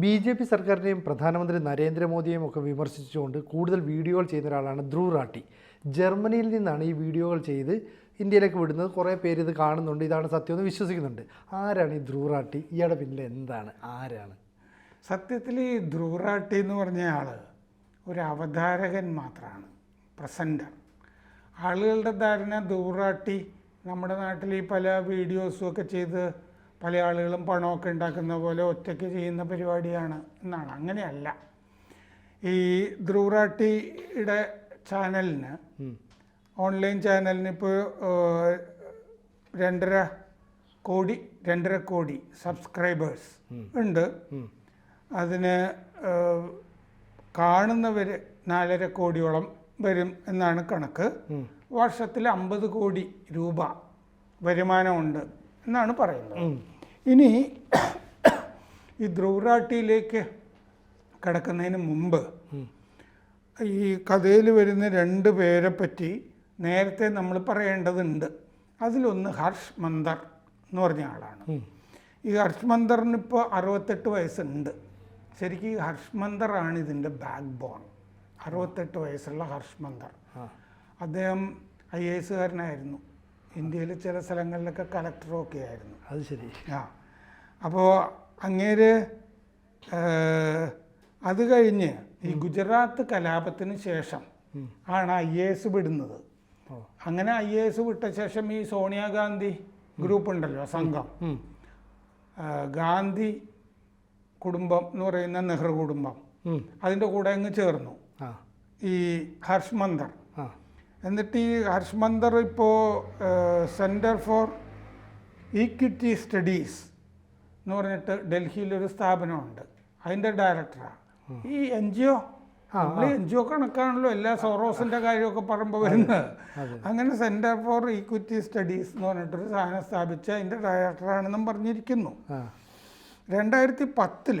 B J P സർക്കാരിനെയും പ്രധാനമന്ത്രി നരേന്ദ്രമോദിയെയും ഒക്കെ വിമർശിച്ചുകൊണ്ട് കൂടുതൽ വീഡിയോകൾ ചെയ്യുന്ന ഒരാളാണ് ധ്രുവ് റാട്ടി ജർമ്മനിയിൽ നിന്നാണ് ഈ വീഡിയോകൾ ചെയ്ത് ഇന്ത്യയിലേക്ക് വിടുന്നത്. കുറേ പേര് ഇത് കാണുന്നുണ്ട്. ഇതാണ് സത്യമെന്ന് വിശ്വസിക്കുന്നുണ്ട്. ആരാണ് ഈ ധ്രുവ് റാട്ടി ഇയാളുടെ പിന്നിൽ എന്താണ്? ആരാണ്? സത്യത്തിൽ ഈ ധ്രുവ് റാട്ടി എന്ന് പറഞ്ഞ ആൾ ഒരു അവതാരകൻ മാത്രമാണ് പ്രസന്റർ ആളുകളുടെ ധാരണ ധ്രുവ് റാട്ടി നമ്മുടെ നാട്ടിൽ ഈ പല വീഡിയോസും ഒക്കെ ചെയ്ത് പല ആളുകളും പണമൊക്കെ ഉണ്ടാക്കുന്ന പോലെ ഒറ്റയ്ക്ക് ചെയ്യുന്ന പരിപാടിയാണ് എന്നാണ്. അങ്ങനെയല്ല. ഈ ധ്രുവറാട്ടിയുടെ ചാനലിന് ഓൺലൈൻ ചാനലിന് ഇപ്പോൾ രണ്ടര കോടി രണ്ടര കോടി സബ്സ്ക്രൈബേഴ്സ് ഉണ്ട്. അതിന് കാണുന്നവർ നാലര കോടിയോളം വരും എന്നാണ് കണക്ക്. വർഷത്തിൽ അമ്പത് കോടി രൂപ വരുമാനമുണ്ട്. എന്നാണ് പറയുന്നത്. ഇനി ഈ ധ്രുവരാട്ടിയിലേക്ക് കിടക്കുന്നതിന് മുമ്പ് ഈ കഥയിൽ വരുന്ന രണ്ട് പേരെ പറ്റി നേരത്തെ നമ്മൾ പറയേണ്ടതുണ്ട്. അതിലൊന്ന് ഹർഷ് മന്ദർ എന്ന് പറഞ്ഞ ആളാണ്. ഈ ഹർഷ് മന്ദറിന് ഇപ്പോൾ അറുപത്തെട്ട് വയസ്സുണ്ട്. ശരിക്കും ഈ ഹർഷ് മന്ദറാണ് ഇതിന്റെ ബാക്ക് ബോൺ അറുപത്തെട്ട് വയസ്സുള്ള ഹർഷ് മന്ദർ. അദ്ദേഹം ഐ എ എസുകാരനായിരുന്നു ഇന്ത്യയിലെ ചില സ്ഥലങ്ങളിലൊക്കെ കളക്ടറും ഒക്കെ ആയിരുന്നു. അത് ശരി. ആ. അപ്പോൾ അങ്ങേര് അത് കഴിഞ്ഞ് ഈ ഗുജറാത്ത് കലാപത്തിന് ശേഷം ആണ് ഐ എ എസ് വിടുന്നത്. അങ്ങനെ ഐ എ എസ് വിട്ട ശേഷം ഈ സോണിയാഗാന്ധി ഗ്രൂപ്പ് ഉണ്ടല്ലോ സംഘം. ഗാന്ധി കുടുംബം എന്ന് പറയുന്ന നെഹ്റു കുടുംബം. അതിന്റെ അതിന്റെ കൂടെ അങ്ങ് ചേർന്നു. ഈ ഹർഷ് മന്ദർ. ആ എന്നിട്ട് ഈ ഹർഷ് മന്ദർ ഇപ്പോൾ സെന്റർ ഫോർ ഈക്വിറ്റി സ്റ്റഡീസ് എന്ന് പറഞ്ഞിട്ട് ഡൽഹിയിലൊരു സ്ഥാപനമുണ്ട്. അതിന്റെ ഡയറക്ടറാണ് ഈ എൻ ജി ഒ നമ്മൾ എൻ ജി ഒ കണക്കാണല്ലോ എല്ലാ സോറോസിന്റെ കാര്യമൊക്കെ പറയുമ്പോൾ വരുന്നത്. അങ്ങനെ സെന്റർ ഫോർ ഈക്വിറ്റി സ്റ്റഡീസ് എന്ന് പറഞ്ഞിട്ടൊരു സാധനം സ്ഥാപിച്ച അതിന്റെ ഡയറക്ടറാണെന്നും പറഞ്ഞിരിക്കുന്നു. രണ്ടായിരത്തി പത്തിൽ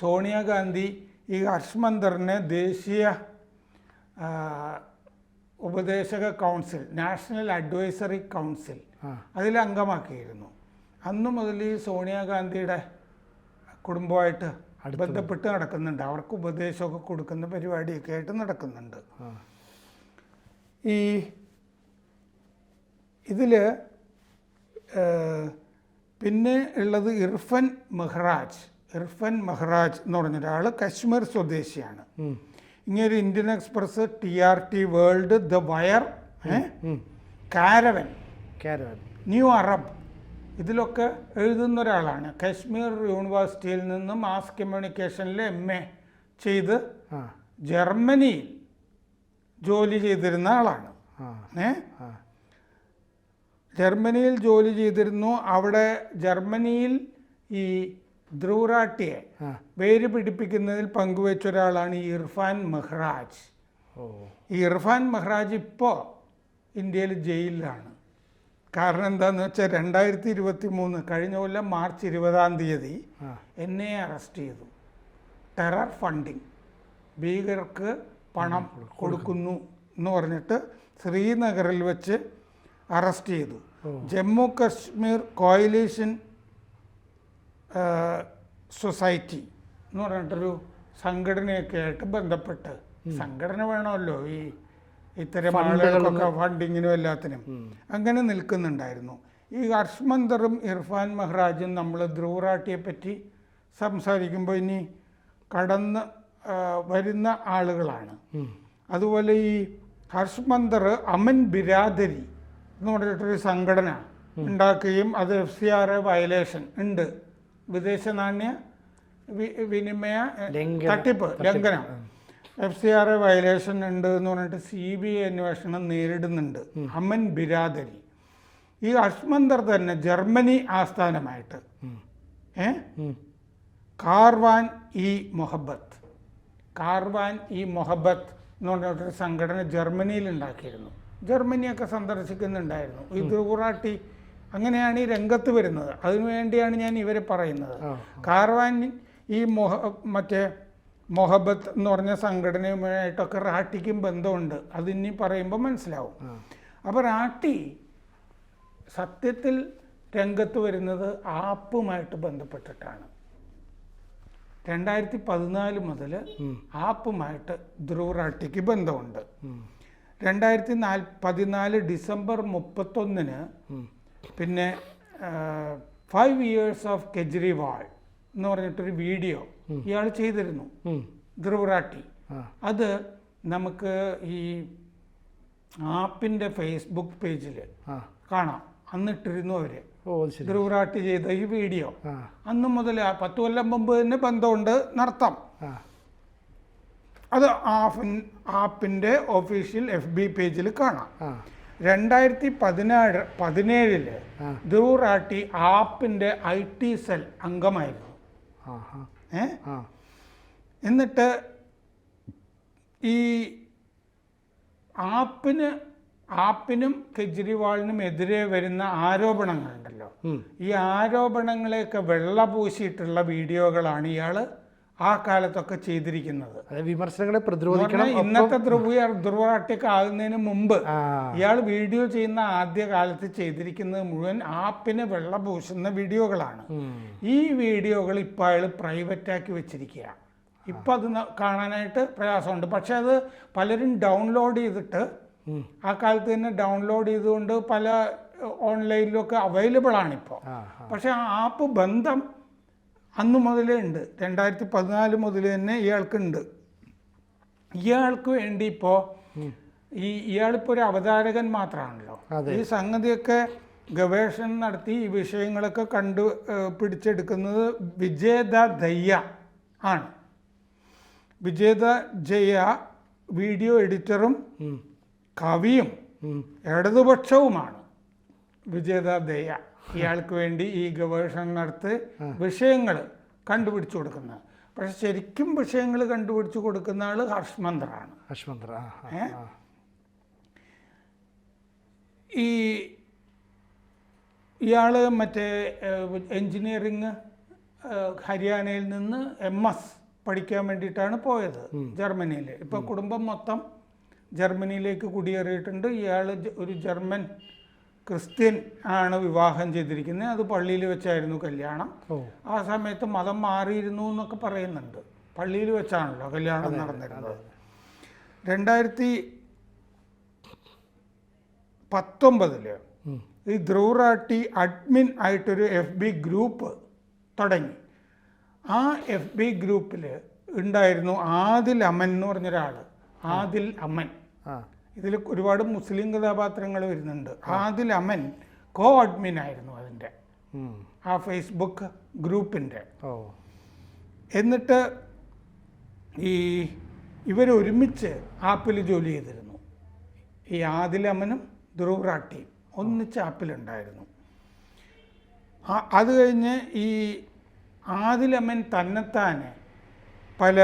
സോണിയാഗാന്ധി ഈ ഹർഷ് മന്ദറിനെ ദേശീയ ഉപദേശക കൗൺസിൽ നാഷണൽ അഡ്വൈസറി കൗൺസിൽ അതിൽ അംഗമാക്കിയിരുന്നു. അന്ന് മുതൽ ഈ സോണിയാഗാന്ധിയുടെ കുടുംബമായിട്ട് ബന്ധപ്പെട്ട് നടക്കുന്നുണ്ട്. അവർക്ക് ഉപദേശമൊക്കെ കൊടുക്കുന്ന പരിപാടിയൊക്കെ ആയിട്ട് നടക്കുന്നുണ്ട്. ഈ ഇതിൽ പിന്നെ ഉള്ളത് ഇർഫൻ മെഹ്റാജ്. ഇർഫൻ മെഹ്റാജ് എന്ന് പറഞ്ഞൊരാൾ കശ്മീർ സ്വദേശിയാണ്. ഇങ്ങനെ Indian express T R T world the wire caravan caravan new Arab ഇതിലൊക്കെ എഴുതുന്ന ഒരാളാണ് കശ്മീർ യൂണിവേഴ്സിറ്റിയിൽ നിന്ന് മാസ് കമ്മ്യൂണിക്കേഷനിൽ എം എ ചെയ്ത് ജർമ്മനി ജർമ്മനിയിൽ ജോലി ചെയ്തിരുന്ന ആളാണ്. ഏ? ജർമ്മനിയിൽ ജോലി ചെയ്തിരുന്നു. അവിടെ ജർമ്മനിയിൽ ഈ ധ്രുവറാട്ടിയെ വേര് പിടിപ്പിക്കുന്നതിൽ പങ്കുവെച്ച ഒരാളാണ് ഇർഫാൻ മെഹ്റാജ്. ഈ ഇർഫാൻ മെഹ്റാജ് ഇപ്പോൾ ഇന്ത്യയിൽ ജയിലിലാണ്. കാരണം എന്താണെന്ന് വെച്ചാൽ രണ്ടായിരത്തി ഇരുപത്തി മൂന്ന് കഴിഞ്ഞ കൊല്ലം മാർച്ച് ഇരുപതാം തീയതി എന്നെ അറസ്റ്റ് ചെയ്തു. Terror funding. ഭീകരർക്ക് പണം കൊടുക്കുന്നു. എന്ന് പറഞ്ഞിട്ട് ശ്രീനഗറിൽ വെച്ച് അറസ്റ്റ് ചെയ്തു. ജമ്മു കശ്മീർ കോയിലേഷൻ സൊസൈറ്റി എന്ന് പറഞ്ഞിട്ടൊരു സംഘടനയൊക്കെ ആയിട്ട് ബന്ധപ്പെട്ട് സംഘടന വേണമല്ലോ ഈ ഇത്തരം ആളുകൾക്കൊക്കെ ഫണ്ടിങ്ങിനും എല്ലാത്തിനും. അങ്ങനെ നിൽക്കുന്നുണ്ടായിരുന്നു. ഈ ഹർഷ്മന്ദറും ഇർഫാൻ മെഹ്റാജും നമ്മൾ ധ്രുവറാട്ടിയെ പറ്റി സംസാരിക്കുമ്പോൾ ഇനി കടന്ന് വരുന്ന ആളുകളാണ്. അതുപോലെ ഈ ഹർഷ്മന്ദർ അമൻ ബിരാദരി എന്ന് പറഞ്ഞിട്ടൊരു സംഘടന ഉണ്ടാക്കുകയും അത് F C R A violation ഉണ്ട്. വിദേശ നാണ്യ വിനിമയ തട്ടിപ്പ് ലംഘനം. F C R A violation ഉണ്ട് എന്ന് പറഞ്ഞിട്ട് സി ബി ഐ അന്വേഷണം നേരിടുന്നുണ്ട്. അമൻ ബിരാദരി. ഈ അഷ്മന്തർ തന്നെ ജർമ്മനി ആസ്ഥാനമായിട്ട്. ഏ? കാർവാൻ ഇ മൊഹബത്ത്. കാർവാൻ ഇ മൊഹബത്ത് എന്ന് പറഞ്ഞിട്ടൊരു സംഘടന ജർമ്മനിയിൽ ഉണ്ടാക്കിയിരുന്നു. ജർമ്മനിയൊക്കെ സന്ദർശിക്കുന്നുണ്ടായിരുന്നു. ഈ ധ്രുവറാട്ടി അങ്ങനെയാണ് ഈ രംഗത്ത് വരുന്നത്. അതിനുവേണ്ടിയാണ് ഞാൻ ഇവരെ പറയുന്നത്. കാർവാൻ ഈ മൊഹ മറ്റേ മൊഹബത്ത് എന്ന് പറഞ്ഞ സംഘടനയുമായിട്ടൊക്കെ റാട്ടിക്കും ബന്ധമുണ്ട്. അതിനി പറയുമ്പോൾ മനസ്സിലാവും. അപ്പോൾ റാട്ടി സത്യത്തിൽ രംഗത്ത് വരുന്നത് ആപ്പുമായിട്ട് ബന്ധപ്പെട്ടിട്ടാണ്. രണ്ടായിരത്തി പതിനാല് മുതൽ ആപ്പുമായിട്ട് ധ്രുവ് റാട്ടിക്ക് ബന്ധമുണ്ട്. രണ്ടായിരത്തി നാല് പതിനാല് ഡിസംബർ മുപ്പത്തൊന്നിന്. പിന്നെ ഫൈവ് ഇയേഴ്സ് ഓഫ് കെജ്രിവാൾ എന്ന് പറഞ്ഞിട്ടൊരു വീഡിയോ ഇയാൾ ചെയ്തിരുന്നു. ഉം. ധ്രുവ് റാട്ടി ആ. അത് നമുക്ക് ഈ ആപ്പിന്റെ ഫേസ്ബുക്ക് പേജിൽ കാണാം. അന്നിട്ടിരുന്നു അവർ. ഓ അത് ശരി. ധ്രുവ് റാട്ടി ചെയ്ത ഈ വീഡിയോ. അന്ന് മുതൽ ആ പത്ത് കൊല്ലം മുമ്പ് തന്നെ ബന്ധമുണ്ട് നടത്താം അത് ആപ്പിന്റെ ആപ്പിന്റെ ഒഫീഷ്യൽ എഫ് ബി പേജിൽ കാണാം. രണ്ടായിരത്തി പതിനാറ് പതിനേഴിൽ ആ. ധ്രുവ് റാട്ടി ആപ്പിന്റെ ഐ ടി സെൽ അംഗമായിരുന്നു. ഏ? എന്നിട്ട് ഈ ആപ്പിന് ആപ്പിനും കെജ്രിവാളിനും എതിരെ വരുന്ന ആരോപണങ്ങളുണ്ടല്ലോ. ഈ ആരോപണങ്ങളെയൊക്കെ വെള്ള പൂശിയിട്ടുള്ള വീഡിയോകളാണ് ഇയാൾ ആ കാലത്തൊക്കെ ചെയ്തിരിക്കുന്നത്. വിമർശനങ്ങളെ പ്രതിരോധിക്കണം. ഇന്നത്തെ ധ്രുവ ധ്രുവറാട്ടിയൊക്കെ ആകുന്നതിന് മുമ്പ് ഇയാൾ വീഡിയോ ചെയ്യുന്ന ആദ്യ കാലത്ത് ചെയ്തിരിക്കുന്നത് മുഴുവൻ ആപ്പിന് വെള്ള പൂശുന്ന വീഡിയോകളാണ്. ഈ വീഡിയോകൾ ഇപ്പോൾ അയാൾ പ്രൈവറ്റാക്കി വെച്ചിരിക്കുക ഇപ്പം അത് കാണാനായിട്ട് പ്രയാസമുണ്ട്. പക്ഷെ അത് പലരും ഡൗൺലോഡ് ചെയ്തിട്ട് ആ കാലത്ത് തന്നെ ഡൗൺലോഡ് ചെയ്തുകൊണ്ട് പല ഓൺലൈനിലൊക്കെ അവൈലബിൾ ആണിപ്പോൾ ഇപ്പോൾ പക്ഷെ ആ ആപ്പ് ബന്ധം അന്ന് മുതലേ ഉണ്ട്. രണ്ടായിരത്തി പതിനാല് മുതൽ തന്നെ ഇയാൾക്കുണ്ട്. ഇയാൾക്ക് വേണ്ടി ഇപ്പോൾ ഈ ഇയാളിപ്പോൾ ഒരു അവതാരകൻ മാത്രമാണല്ലോ. ഈ സംഗതിയൊക്കെ ഗവേഷണം നടത്തി ഈ വിഷയങ്ങളൊക്കെ കണ്ടു പിടിച്ചെടുക്കുന്നത് വിജേത ദയ്യ ആണ്. വിജേത ജയ വീഡിയോ എഡിറ്ററും. കവിയും. ഇടതുപക്ഷവുമാണ് വിജേത ദയ ഇയാൾക്ക് വേണ്ടി ഈ ഗവേഷണം നടത്തി വിഷയങ്ങൾ കണ്ടുപിടിച്ചു കൊടുക്കുന്നത് പക്ഷെ ശരിക്കും വിഷയങ്ങൾ കണ്ടുപിടിച്ചു കൊടുക്കുന്ന ആൾ ഹർഷ്മന്ത്രാണ്? ആ ഈ ഇയാൾ മറ്റേ എൻജിനീയറിങ് ഹരിയാനയിൽ നിന്ന് എം എസ് പഠിക്കാൻ വേണ്ടിയിട്ടാണ് പോയത് ജർമ്മനിയിൽ ഇപ്പോൾ കുടുംബം മൊത്തം ജർമ്മനിയിലേക്ക് കുടിയേറിയിട്ടുണ്ട്. ഇയാൾ ഒരു ജർമ്മൻ ക്രിസ്ത്യൻ ആണ് വിവാഹം ചെയ്തിരിക്കുന്നത് അത് പള്ളിയിൽ വെച്ചായിരുന്നു കല്യാണം. ആ സമയത്ത് മതം മാറിയിരുന്നു എന്നൊക്കെ പറയുന്നുണ്ട്. പള്ളിയിൽ വെച്ചാണല്ലോ കല്യാണം നടന്നിരുന്നത്. രണ്ടായിരത്തി പത്തൊമ്പതിൽ ഈ ധ്രുവറാട്ടി അഡ്മിൻ ആയിട്ടൊരു എഫ് ബി ഗ്രൂപ്പ് തുടങ്ങി. ആ എഫ് ബി ഗ്രൂപ്പിൽ ഉണ്ടായിരുന്നു ആദിൽ അമൻ എന്ന് പറഞ്ഞൊരാൾ ആദിൽ അമൻ. ഇതിൽ ഒരുപാട് മുസ്ലിം കഥാപാത്രങ്ങൾ വരുന്നുണ്ട്. ആദിൽ അമൻ കോ അഡ്മിൻ ആയിരുന്നു അതിന്റെ. ആ ഫേസ്ബുക്ക് ഗ്രൂപ്പിന്റെ. എന്നിട്ട് ഈ ഇവരൊരുമിച്ച് ആപ്പിൽ ജോലി ചെയ്തിരുന്നു. ഈ ആദിലമ്മനും ധ്രുവറാട്ടിയും ഒന്നിച്ച് ആപ്പിലുണ്ടായിരുന്നു അത് കഴിഞ്ഞ് ഈ ആദിലമ്മൻ തന്നെത്താനെ പല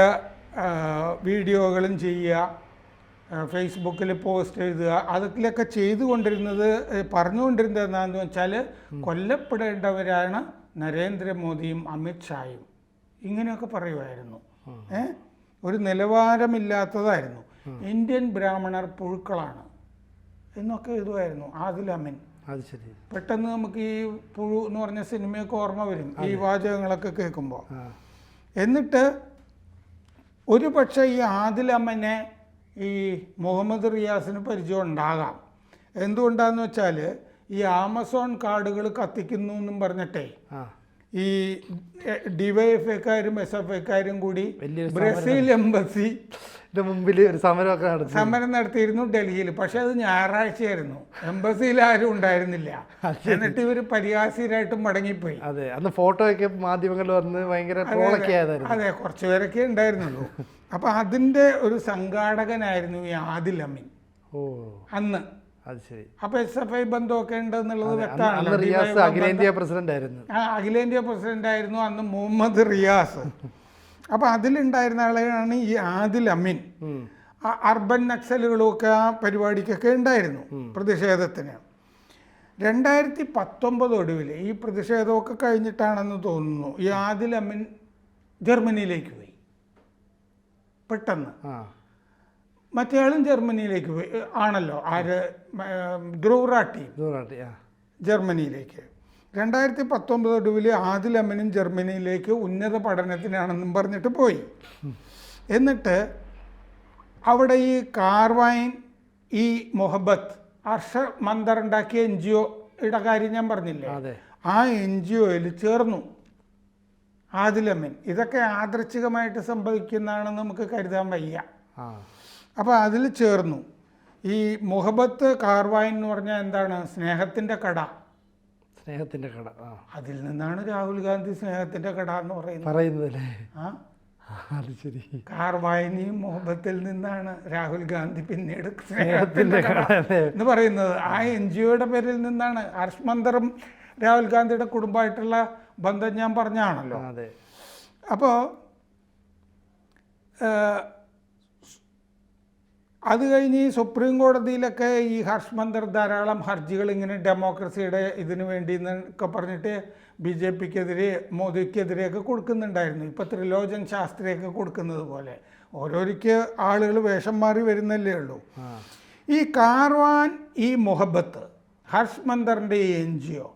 വീഡിയോകളും ചെയ്യുക ഫേസ്ബുക്കിൽ പോസ്റ്റ് എഴുതുക അതൊക്കെ ചെയ്തുകൊണ്ടിരുന്നത് പറഞ്ഞുകൊണ്ടിരുന്നത് എന്താണെന്ന് വെച്ചാൽ കൊല്ലപ്പെടേണ്ടവരാണ് നരേന്ദ്രമോദിയും അമിത്ഷായും. ഇങ്ങനെയൊക്കെ പറയുമായിരുന്നു. ഏ? ഒരു നിലവാരമില്ലാത്തതായിരുന്നു. ഇന്ത്യൻ ബ്രാഹ്മണർ പുഴുക്കളാണ് എന്നൊക്കെ എഴുതുമായിരുന്നു ആദിൽ അമിൻ. അത് ശരി. പെട്ടെന്ന് നമുക്ക് ഈ പുഴു എന്ന് പറഞ്ഞ സിനിമയൊക്കെ ഓർമ്മ വരും ഈ വാചകങ്ങളൊക്കെ കേൾക്കുമ്പോൾ. എന്നിട്ട് ഒരു പക്ഷേ ഈ ആദിൽ അമ്മനെ ഈ മുഹമ്മദ് റിയാസിന് പരിചയം ഉണ്ടാകാം. എന്തുകൊണ്ടാന്ന് വെച്ചാൽ ഈ ആമസോൺ കാർഡുകൾ കത്തിക്കുന്നു എന്നും പറഞ്ഞിട്ടേ ഈ ഡിവൈഎഫ്ഐക്കാരും എസ് എഫ് ഐക്കാരും കൂടി ബ്രസീൽ എംബസി മുമ്പിൽ ഒരു സമരമൊക്കെ നടത്തി. സമരം നടത്തിയിരുന്നു ഡൽഹിയിൽ. പക്ഷെ അത് ഞായറാഴ്ചയായിരുന്നു. എംബസിയിൽ ആരും ഉണ്ടായിരുന്നില്ല എന്നിട്ട് ഇവർ പരിഹാസ്യരായിട്ട് മടങ്ങിപ്പോയി. അതെ. അന്ന് ഫോട്ടോ ഒക്കെ മാധ്യമങ്ങളിൽ വന്ന് ഭയങ്കര അതെ കുറച്ചുപേരൊക്കെ ഉണ്ടായിരുന്നുള്ളൂ. അപ്പൊ അതിന്റെ ഒരു സംഘാടകനായിരുന്നു ഈ ആദിൽ അമീൻ. ഓ. അന്ന്. അത് ശരി. അപ്പൊ എസ് എഫ് ഐ ബന്ധമൊക്കെ വ്യക്തമാണല്ലോ റിയാസ് അഖിലേന്ത്യാ പ്രസിഡന്റ് ആയിരുന്നു. ആ അഖിലേന്ത്യാ പ്രസിഡന്റ് ആയിരുന്നു അന്ന് മുഹമ്മദ് റിയാസ്. അപ്പൊ അതിലുണ്ടായിരുന്ന ആളാണ് ഈ ആദിൽ അമീൻ. അർബൻ നക്സലുകളും ഒക്കെ ആ പരിപാടിക്കൊക്കെ ഉണ്ടായിരുന്നു പ്രതിഷേധത്തിന്. രണ്ടായിരത്തി പത്തൊമ്പത് ഒടുവിൽ ഈ പ്രതിഷേധമൊക്കെ കഴിഞ്ഞിട്ടാണെന്ന് തോന്നുന്നു ഈ ആദിൽ അമീൻ ജർമ്മനിയിലേക്ക് പോയി. പെട്ടെന്ന്. മറ്റേയാളും ജർമ്മനിയിലേക്ക് പോയി. ആണല്ലോ. ആര്? ധ്രുവറാട്ടി റാട്ടിയും ജർമ്മനിയിലേക്ക്. രണ്ടായിരത്തി പത്തൊമ്പത് ഒടുവിൽ ആദിൽ അമ്മനും ജർമ്മനിയിലേക്ക് ഉന്നത പഠനത്തിനാണെന്നും പറഞ്ഞിട്ട് പോയി. എന്നിട്ട് അവിടെ ഈ കാർവൈൻ ഈ മൊഹബത്ത് ഹർഷ മന്ദർ ഉണ്ടാക്കിയ എൻ ജി ഒയുടെ കാര്യം ഞാൻ പറഞ്ഞില്ലേ? ആ എൻ ജി ഒയിൽ ചേർന്നു ആദിലമ്മൻ ഇതൊക്കെ ആദർശികമായിട്ട് സംഭവിക്കുന്നതാണെന്ന് നമുക്ക് കരുതാൻ വയ്യ. അപ്പോൾ അതിൽ ചേർന്നു. ഈ മുഹബത്ത് കാർവായൻ എന്ന് പറഞ്ഞാൽ എന്താണ്? സ്നേഹത്തിന്റെ കട. സ്നേഹത്തിന്റെ കട ആ. അതിൽ നിന്നാണ് രാഹുൽ ഗാന്ധി സ്നേഹത്തിന്റെ കട എന്ന് പറയുന്നത്. പറയുന്നതല്ലേ ആ. അത് ശരി. കാർവായിനി മുഹബത്തിൽ നിന്നാണ് രാഹുൽ ഗാന്ധി പിന്നീട് സ്നേഹത്തിന്റെ കട കട എന്ന് പറയുന്നത്. ആ എൻ ജി ഒയുടെ പേരിൽ നിന്നാണ് ഹർഷ് മന്ദറും രാഹുൽ ഗാന്ധിയുടെ കുടുംബമായിട്ടുള്ള ബന്ധം ഞാൻ പറഞ്ഞാണല്ലോ അതെ. അപ്പോൾ അത് കഴിഞ്ഞ് ഈ സുപ്രീം കോടതിയിലൊക്കെ ഈ ഹർഷ് മന്ദർ ധാരാളം ഹർജികൾ ഇങ്ങനെ ഡെമോക്രസിയുടെ ഇതിനു വേണ്ടി എന്നൊക്കെ പറഞ്ഞിട്ട് ബി ജെ പിക്കെതിരെ മോദിക്കെതിരെയൊക്കെ കൊടുക്കുന്നുണ്ടായിരുന്നു. ഇപ്പോൾ ത്രിലോചൻ ശാസ്ത്രിയൊക്കെ കൊടുക്കുന്നത് പോലെ. ഓരോരിക്ക് ആളുകൾ വേഷം മാറി വരുന്നല്ലേ ഉള്ളൂ. ഈ കാർവാൻ ഈ മുഹബത്ത് ഹർഷ് മന്ദറിന്റെ ഈ എൻ ജി ഒ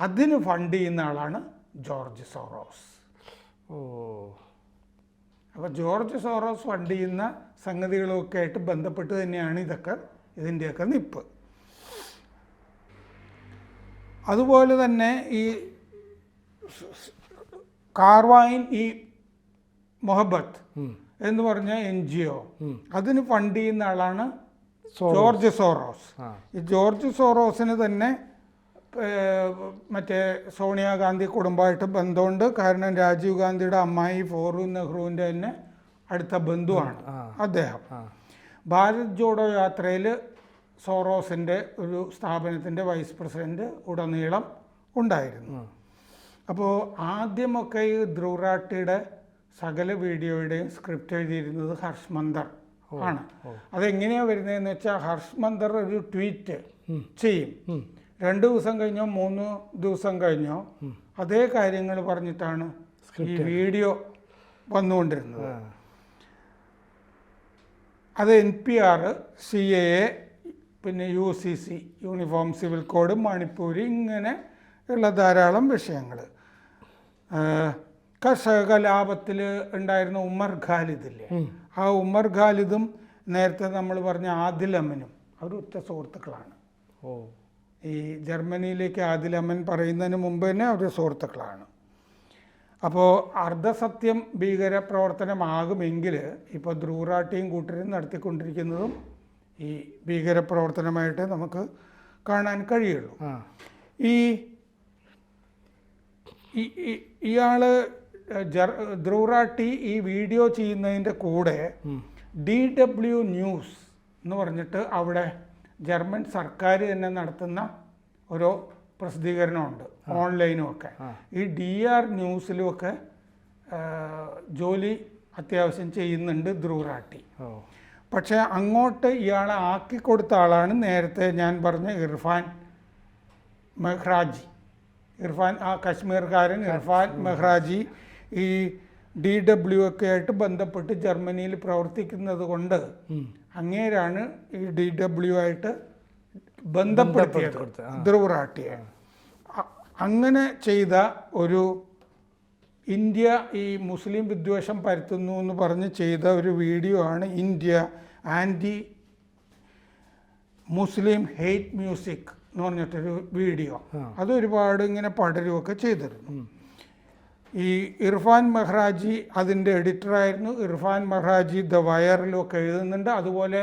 അതിന് ഫണ്ട് ചെയ്യുന്ന ആളാണ് ജോർജ് സോറോസ്. ഓ. അപ്പോൾ ജോർജ് സോറോസ് ഫണ്ട് ചെയ്യുന്ന സംഗതികളൊക്കെ ആയിട്ട് ബന്ധപ്പെട്ട് തന്നെയാണ് ഇതൊക്കെ ഇതിന്റെയൊക്കെ നിപ്പ്. അതുപോലെ തന്നെ ഈ കാർവായിൻ ഈ മൊഹബത്ത് എന്ന് പറഞ്ഞ എൻ ജി ഒ അതിന് ഫണ്ട് ചെയ്യുന്ന ആളാണ്. George Soros. ഈ ജോർജ് സോറോസിന് തന്നെ മറ്റേ സോണിയാഗാന്ധി കുടുംബമായിട്ട് ബന്ധമുണ്ട്. കാരണം രാജീവ് ഗാന്ധിയുടെ അമ്മായി ഫോറു നെഹ്റുവിന്റെ തന്നെ അടുത്ത ബന്ധുവാണ്. അദ്ദേഹം. ഭാരത് ജോഡോ യാത്രയിൽ സോറോസിന്റെ ഒരു സ്ഥാപനത്തിന്റെ വൈസ് പ്രസിഡന്റ് ഉടനീളം ഉണ്ടായിരുന്നു. അപ്പോൾ ആദ്യമൊക്കെ ഈ ധ്രുവറാട്ടിയുടെ സകല വീഡിയോയുടെയും സ്ക്രിപ്റ്റ് എഴുതിയിരുന്നത് ഹർഷ് മന്ദർ ആണ്. അതെങ്ങനെയാണ് വരുന്നതെന്ന് വെച്ചാൽ ഹർഷ് മന്ദർ ഒരു ട്വീറ്റ് ചെയ്യും. രണ്ട് ദിവസം കഴിഞ്ഞോ മൂന്ന് ദിവസം കഴിഞ്ഞോ അതേ കാര്യങ്ങൾ പറഞ്ഞിട്ടാണ് ഈ വീഡിയോ വന്നുകൊണ്ടിരുന്നത്. അത് N P R C A A പിന്നെ U C C uniform civil code Manipuri ഇങ്ങനെ ഉള്ള ധാരാളം വിഷയങ്ങൾ. കർഷക കലാപത്തിൽ ഉണ്ടായിരുന്ന ഉമ്മർ ഖാലിദില്ലേ? ആ ഉമ്മർ ഖാലിദും നേരത്തെ നമ്മൾ പറഞ്ഞ ആദിലമ്മനും അവർ ഉറ്റ സുഹൃത്തുക്കളാണ്. ഓ. ഈ ജർമ്മനിയിലേക്ക് ആദിലമ്മൻ പറയുന്നതിന് മുമ്പ് തന്നെ അവർ സുഹൃത്തുക്കളാണ്. അപ്പോൾ അർദ്ധസത്യം ഭീകര പ്രവർത്തനമാകുമെങ്കിൽ ഇപ്പോൾ ധ്രൂറാട്ടിയും കൂട്ടരും നടത്തിക്കൊണ്ടിരിക്കുന്നതും ഈ ഭീകര പ്രവർത്തനമായിട്ട് നമുക്ക് കാണാൻ കഴിയുള്ളൂ. ഈ ഇയാൾ ജർ ധ്രുവറാട്ടി ഈ വീഡിയോ ചെയ്യുന്നതിന്റെ കൂടെ ഡി ഡബ്ല്യു ന്യൂസ് എന്ന് പറഞ്ഞിട്ട് അവിടെ ജർമ്മൻ സർക്കാർ തന്നെ നടത്തുന്ന ഒരു പ്രസിദ്ധീകരണമുണ്ട്. ഓൺലൈനും ഒക്കെ ഈ ഡി ആർ ന്യൂസിലും ഒക്കെ ജോലി അത്യാവശ്യം ചെയ്യുന്നുണ്ട് ധ്രുവറാട്ടി. പക്ഷേ അങ്ങോട്ട് ഇയാളെ ആക്കി കൊടുത്ത ആളാണ് നേരത്തെ ഞാൻ പറഞ്ഞ ഇർഫാൻ മെഹ്റാജി. ഇർഫാൻ ആ കശ്മീർകാരൻ ഇർഫാൻ മെഹ്റാജി ഈ ഡി ഡബ്ല്യു ഒക്കെ ആയിട്ട് ബന്ധപ്പെട്ട് ജർമ്മനിയിൽ പ്രവർത്തിക്കുന്നത് കൊണ്ട് അങ്ങേരാണ് ഈ ഡി ഡബ്ല്യു ആയിട്ട് ബന്ധപ്പെടുത്തിയത്. ബന്ധപ്പെടുത്തി, ധ്രുവറാട്ടിയെ. അങ്ങനെ ചെയ്ത ഒരു ഇന്ത്യ ഈ മുസ്ലിം വിദ്വേഷം പരത്തുന്നു എന്ന് പറഞ്ഞ് ചെയ്ത ഒരു വീഡിയോ ആണ് India anti Muslim hate music എന്ന് പറഞ്ഞിട്ടൊരു വീഡിയോ. അത് ഒരുപാട് ഇങ്ങനെ പടരുകയൊക്കെ ചെയ്തിരുന്നു. ഈ ഇർഫാൻ മെഹ്റാജി അതിന്റെ എഡിറ്ററായിരുന്നു. ഇർഫാൻ മെഹ്റാജി ദ വയറിലൊക്കെ എഴുതുന്നുണ്ട്. അതുപോലെ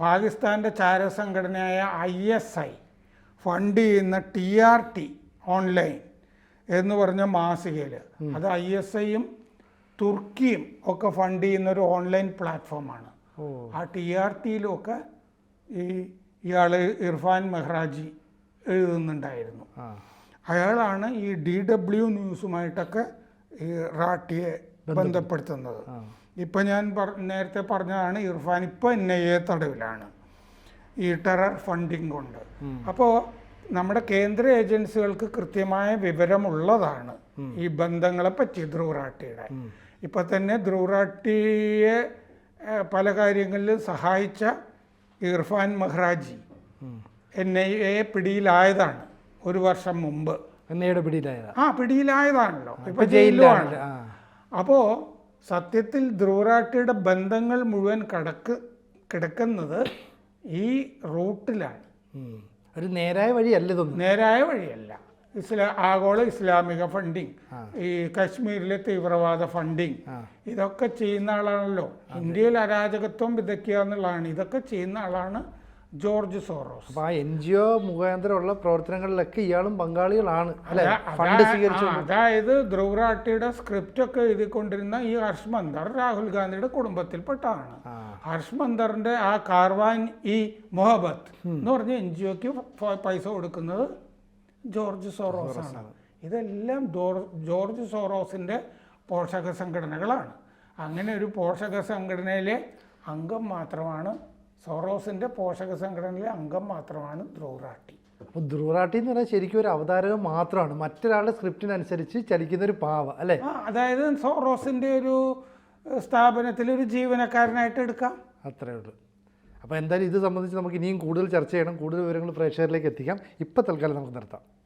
പാകിസ്ഥാന്റെ ചാരസംഘടനയായ ഐ എസ് ഐ ഫണ്ട് ചെയ്യുന്ന ടി ആർ ടി ഓൺലൈൻ എന്ന് പറഞ്ഞ മാസികയിൽ. അത് ഐ എസ് ഐയും തുർക്കിയും ഒക്കെ ഫണ്ട് ചെയ്യുന്ന ഒരു ഓൺലൈൻ പ്ലാറ്റ്ഫോമാണ്. ആ ടി ആർ ടിയിലുമൊക്കെ ഈ ഇയാൾ ഇർഫാൻ മെഹ്റാജി എഴുതുന്നുണ്ടായിരുന്നു. അയാളാണ് ഈ ഡി ഡബ്ല്യു ന്യൂസുമായിട്ടൊക്കെ ഈ റാട്ടിയെ ബന്ധപ്പെടുത്തുന്നത്. ഇപ്പം ഞാൻ നേരത്തെ പറഞ്ഞതാണ് ഇർഫാൻ ഇപ്പോൾ എൻ ഐ എ തടവിലാണ്. ഈ ടെറർ ഫണ്ടിങ് കൊണ്ട്. അപ്പോൾ നമ്മുടെ കേന്ദ്ര ഏജൻസികൾക്ക് കൃത്യമായ വിവരമുള്ളതാണ് ഈ ബന്ധങ്ങളെ പറ്റി ധ്രുവറാട്ടിയുടെ ഇപ്പം തന്നെ ധ്രുവറാട്ടിയെ പല കാര്യങ്ങളിലും സഹായിച്ച Irfan Mehraj. N I A പിടിയിലായതാണ് ഒരു വർഷം മുമ്പ്. എന്നയുടെ പിടിയിലായതാ. ആ പിടിയിലായതാണല്ലോ. ഇപ്പൊ ജയിലിലാണ്. അപ്പോൾ സത്യത്തിൽ ധ്രുവറാട്ടിയുടെ ബന്ധങ്ങൾ മുഴുവൻ കടക്ക് കിടക്കുന്നത് ഈ റൂട്ടിലാണ്. ഒരു നേരായ വഴിയല്ല ഇതൊന്നും. നേരായ വഴിയല്ല. ഇസ്ലാ ആഗോള ഇസ്ലാമിക ഫണ്ടിങ് ഈ കശ്മീരിലെ തീവ്രവാദ ഫണ്ടിങ് ഇതൊക്കെ ചെയ്യുന്ന ആളാണല്ലോ. ഇന്ത്യയിൽ അരാജകത്വം വിതയ്ക്കുക എന്നുള്ളതാണ്. ഇതൊക്കെ ചെയ്യുന്ന ആളാണ് ജോർജ് സോറോസ്. അപ്പൊ ആ എൻ ജി ഒ മുഖാന്തരമുള്ള പ്രവർത്തനങ്ങളിലൊക്കെ ഇയാളും പങ്കാളികളാണ്. അല്ലെ? ഫണ്ട് സ്വീകരിച്ചു അതായത് ധ്രുവറാട്ടിയുടെ സ്ക്രിപ്റ്റ് ഒക്കെ എഴുതിക്കൊണ്ടിരുന്ന ഈ ഹർഷ് മന്ദർ രാഹുൽ ഗാന്ധിയുടെ കുടുംബത്തിൽപ്പെട്ടതാണ്. ഹർഷ്മന്ദറിന്റെ ഹർഷ് മന്ദറിന്റെ ആ കാർവാൻ ഇ മൊഹബത്ത് എന്ന് പറഞ്ഞ എൻ ജി ഒക്ക് പൈസ കൊടുക്കുന്നത് ജോർജ് സോറോസ് ആണ്. ഇതെല്ലാം ജോർജ് സോറോസിന്റെ പോഷക സംഘടനകളാണ്. അങ്ങനെ ഒരു പോഷക സംഘടനയിലെ അംഗം മാത്രമാണ് സോറോസിന്റെ പോഷക സംഘടനയിലെ അംഗം മാത്രമാണ് ധ്രുവറാട്ടി. അപ്പൊ ധ്രുവറാട്ടി എന്ന് പറഞ്ഞാൽ ശരിക്കും ഒരു അവതാരകം മാത്രമാണ്. മറ്റൊരാളുടെ സ്ക്രിപ്റ്റിനനുസരിച്ച് ചലിക്കുന്ന ഒരു പാവ അല്ലെ? അതായത് സോറോസിന്റെ ഒരു സ്ഥാപനത്തിൽ ഒരു ജീവനക്കാരനായിട്ട് എടുക്കാം. അത്രേ ഉള്ളൂ. അപ്പോൾ എന്തായാലും ഇത് സംബന്ധിച്ച് നമുക്ക് ഇനിയും കൂടുതൽ ചർച്ച ചെയ്യണം. കൂടുതൽ വിവരങ്ങൾ പ്രേക്ഷകരിലേക്ക് എത്തിക്കാം. ഇപ്പം തൽക്കാലം നമുക്ക് നിർത്താം.